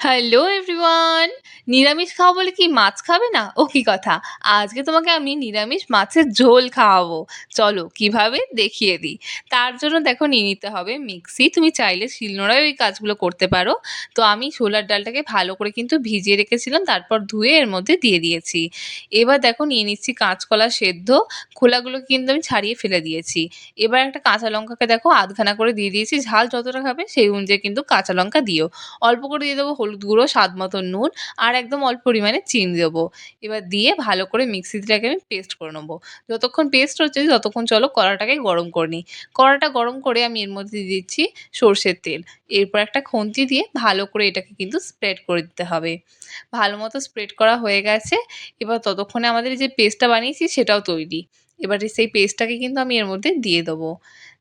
Hello everyone নিরামিষ খাওয়া বলে কি মাছ খাবে না? ও, কি কথা। আজকে তোমাকে আমি নিরামিষ মাছের ঝোল খাওয়াবো। চলো, কীভাবে? দেখিয়ে দিই। তার জন্য দেখো, নিয়ে নিতে হবে মিক্সি। তুমি চাইলে শিলনোড়ায় ওই কাজগুলো করতে পারো। তো আমি ছোলার ডালটাকে ভালো করে কিন্তু ভিজিয়ে রেখেছিলাম, তারপর ধুয়ে এর মধ্যে দিয়ে দিয়েছি। এবার দেখো, নিয়ে নিচ্ছি কাঁচকলা সেদ্ধ। খোলাগুলো কিন্তু আমি ছাড়িয়ে ফেলে দিয়েছি। এবার একটা কাঁচা লঙ্কাকে দেখো, আধখানা করে দিয়ে দিয়েছি। ঝাল যতটা খাবে সেই অনুযায়ী কিন্তু কাঁচা লঙ্কা দিও। অল্প করে দিয়ে দেবো হলুদ গুঁড়ো, স্বাদ মতো নুন আর একদম অল্প পরিমাণে চিনি দেবো। এবার দিয়ে ভালো করে মিক্সিটাকে আমি পেস্ট করে নেব। যতক্ষণ পেস্ট হচ্ছে ততক্ষণ চলো কড়াটাকে গরম করে নিই। কড়াটা গরম করে আমি এর মধ্যে দিয়ে দিচ্ছি সর্ষের তেল। এরপর একটা খুন্তি দিয়ে ভালো করে এটাকে কিন্তু স্প্রেড করে দিতে হবে। ভালো মতো স্প্রেড করা হয়ে গেছে। এবার ততক্ষণে আমাদের যে পেস্টটা বানিয়েছি সেটাও তৈরি। এবারে সেই পেস্টটাকে কিন্তু আমি এর মধ্যে দিয়ে দেবো।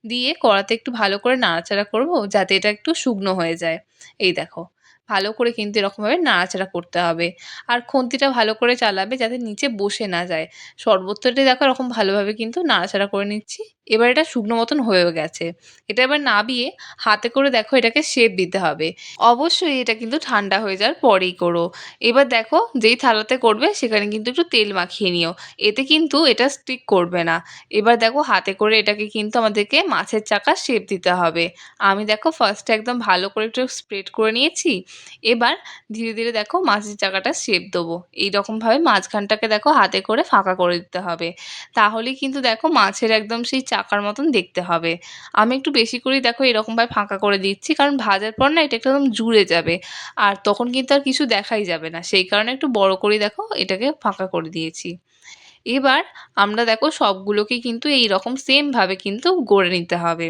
দিয়ে কড়াতে একটু ভালো করে নাড়াচাড়া করব যাতে এটা একটু শুকনো হয়ে যায়। এই দেখো ভালো করে কিন্তু এরকমভাবে নাড়াচাড়া করতে হবে। আর খুন্তিটা ভালো করে চালাবে যাতে নিচে বসে না যায়। সর্বত্রটাই দেখো এরকম ভালোভাবে কিন্তু নাড়াচাড়া করে নিচ্ছি। এবার এটা শুকনো মতন হয়েও গেছে। এটা এবার নাবিয়ে হাতে করে দেখো এটাকে শেপ দিতে হবে। অবশ্যই এটা কিন্তু ঠান্ডা হয়ে যাওয়ার পরেই করো। এবার দেখো যেই থালাতে করবে সেখানে কিন্তু একটু তেল মাখিয়ে নিও। এতে কিন্তু এটা স্টিক করবে না। এবার দেখো হাতে করে এটাকে কিন্তু আমাদেরকে মাছের চাকা শেপ দিতে হবে। আমি দেখো ফার্স্টে একদম ভালো করে একটু স্প্রেড করে নিয়েছি। এবার ধীরে ধীরে দেখো মাছের চাকাটা শেপ দেবো। এইরকমভাবে মাঝখানটাকে দেখো হাতে করে ফাঁকা করে দিতে হবে। তাহলেই কিন্তু দেখো মাছের একদম সেই চাকার মতন দেখতে হবে। আমি একটু বেশি করেই দেখো এরকমভাবে ফাঁকা করে দিচ্ছি, কারণ ভাজার পর না এটা একদম জুড়ে যাবে। আর তখন কিন্তু আর কিছু দেখাই যাবে না। সেই কারণে একটু বড় করে দেখো এটাকে ফাঁকা করে দিয়েছি। এবার আমরা দেখো সবগুলোকে কিন্তু এই রকম সেমভাবে কিন্তু গড়ে নিতে হবে।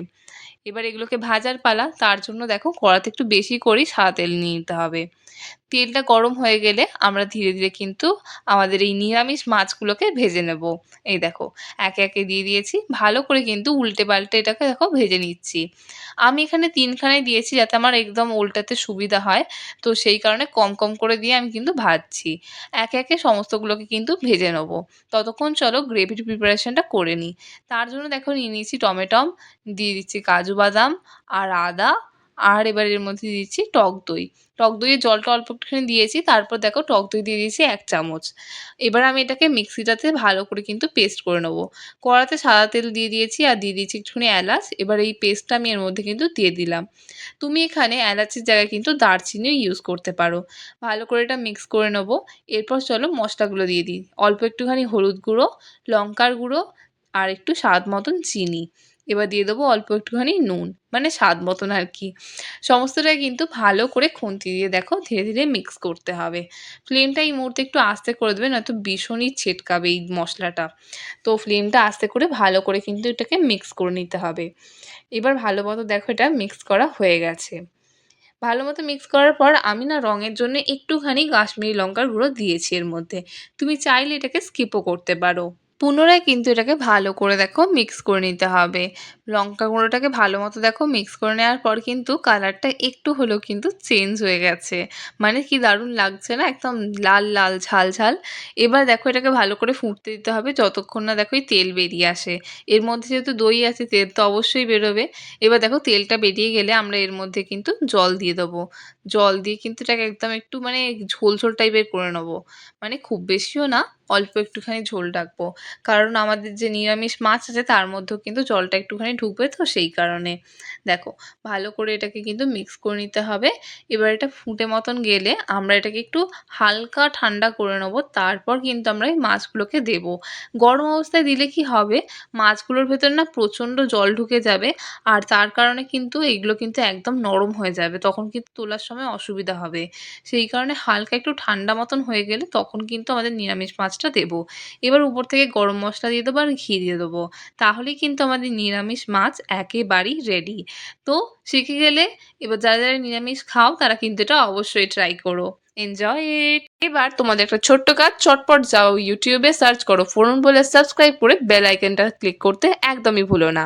এবার এগুলোকে ভাজার পালা, তার জন্য দেখো কড়াতে একটু বেশি করেই সাদা তেল নিয়ে নিতে হবে। তেলটা গরম হয়ে গেলে আমরা ধীরে ধীরে কিন্তু আমাদের এই নিরামিষ মাছগুলোকে ভেজে নেব। এই দেখো, একে একে দিয়ে দিয়েছি। ভালো করে কিন্তু উল্টে পাল্টে এটাকে দেখো ভেজে নিচ্ছি। আমি এখানে তিনখানায় দিয়েছি যাতে আমার একদম উল্টাতে সুবিধা হয়। তো সেই কারণে কম কম করে দিয়ে আমি কিন্তু ভাজছি। একে একে সমস্তগুলোকে কিন্তু ভেজে নেব। ততক্ষণ চলো গ্রেভির প্রিপারেশনটা করে নিই। তার জন্য দেখো নিয়ে নিয়েছি টমেটম, দিয়ে দিচ্ছি কাজু বাদাম আর আদা আর এবার এর মধ্যে দিচ্ছি টক দই। টক দইয়ের জলটা অল্প একটুখানি দিয়েছি, তারপর দেখো টক দই দিয়ে দিয়েছি এক চামচ। এবার আমি এটাকে মিক্সিটাতে ভালো করে কিন্তু পেস্ট করে নেব। কড়াতে সাদা তেল দিয়ে দিয়েছি আর দিয়ে দিয়েছি একটুখানি এলাচ। এবার এই পেস্টটা আমি এর মধ্যে কিন্তু দিয়ে দিলাম। তুমি এখানে এলাচের জায়গায় কিন্তু দারচিনিও ইউজ করতে পারো। ভালো করে এটা মিক্স করে নেব। এরপর চলো মশলাগুলো দিয়ে দিই। অল্প একটুখানি হলুদ গুঁড়ো, লঙ্কার গুঁড়ো আর একটু স্বাদ মতন চিনি। এবার দিয়ে দেবো অল্প একটুখানি নুন মানে স্বাদ মতন আর কি। সমস্তটাই কিন্তু ভালো করে খুন্তি দিয়ে দেখো ধীরে ধীরে মিক্স করতে হবে। ফ্লেমটা এই মুহূর্তে একটু আস্তে করে দেবে নয়তো ভীষণই ছেটকাবে এই মশলাটা। তো ফ্লেমটা আস্তে করে ভালো করে কিন্তু এটাকে মিক্স করে নিতে হবে। এবার ভালো মতো দেখো এটা মিক্স করা হয়ে গেছে। ভালো মতো মিক্স করার পর আমি না রঙের জন্য একটুখানি কাশ্মীরি লঙ্কার গুঁড়ো দিয়েছি এর মধ্যে। তুমি চাইলে এটাকে স্কিপও করতে পারো। পুনরায় কিন্তু এটাকে ভালো করে দেখো মিক্স করে নিতে হবে। লঙ্কা গুঁড়োটাকে ভালো মতো দেখো মিক্স করে নেওয়ার পর কিন্তু কালারটা একটু হলেও কিন্তু চেঞ্জ হয়ে গেছে। মানে কি দারুণ লাগছে না? একদম লাল লাল, ঝাল ঝাল। এবার দেখো এটাকে ভালো করে ফুটতে দিতে হবে যতক্ষণ না দেখো এই তেল বেরিয়ে আসে। এর মধ্যে যেহেতু দই আছে, তেল তো অবশ্যই বেরোবে। এবার দেখো তেলটা বেরিয়ে গেলে আমরা এর মধ্যে কিন্তু জল দিয়ে দেবো। জল দিয়ে কিন্তু এটাকে একদম একটু মানে ঝোল ঝোল টাইপের করে নেব। মানে খুব বেশিও না, অল্প একটুখানি ঝোল রাখব। কারণ আমাদের যে নিরামিষ মাছ আছে, তার মধ্যেও কিন্তু জলটা একটুখানি ঢুকবে তো সেই কারণে। দেখো, ভালো করে এটাকে কিন্তু মিক্স করে নিতে হবে। এবার এটা ফুটে মতন গেলে আমরা এটাকে একটু হালকা ঠান্ডা করে নেব, তারপর কিন্তু আমরা এই মাছগুলোকে দেব। গরম অবস্থায় দিলে কি হবে, মাছগুলোর ভেতর না প্রচণ্ড জল ঢুকে যাবে, আর তার কারণে কিন্তু এইগুলো কিন্তু একদম নরম হয়ে যাবে। তখন কিন্তু তোলার সময় অসুবিধা হবে। সেই কারণে হালকা একটু ঠান্ডা মতন হয়ে গেলে তখন কিন্তু আমাদের নিরামিষ মাছটা দেবো। এবার উপর থেকে গরম মশলা দিয়ে দেবো আর ঘি দিয়ে দেবো। তাহলেই কিন্তু আমাদের নিরামিষ মাছ একেবারেই রেডি তো শিখে গেলে এবার যারা যারা নিরামিষ খাও তারা কিন্তু এটা অবশ্যই ট্রাই করো। এনজয় ইট এবার তোমাদের একটা ছোট্ট কাজ, চটপট যাও ইউটিউবে সার্চ করো। ফোরন বলে সাবস্ক্রাইব করে বেল আইকনটা ক্লিক করতে একদমই ভুলো না।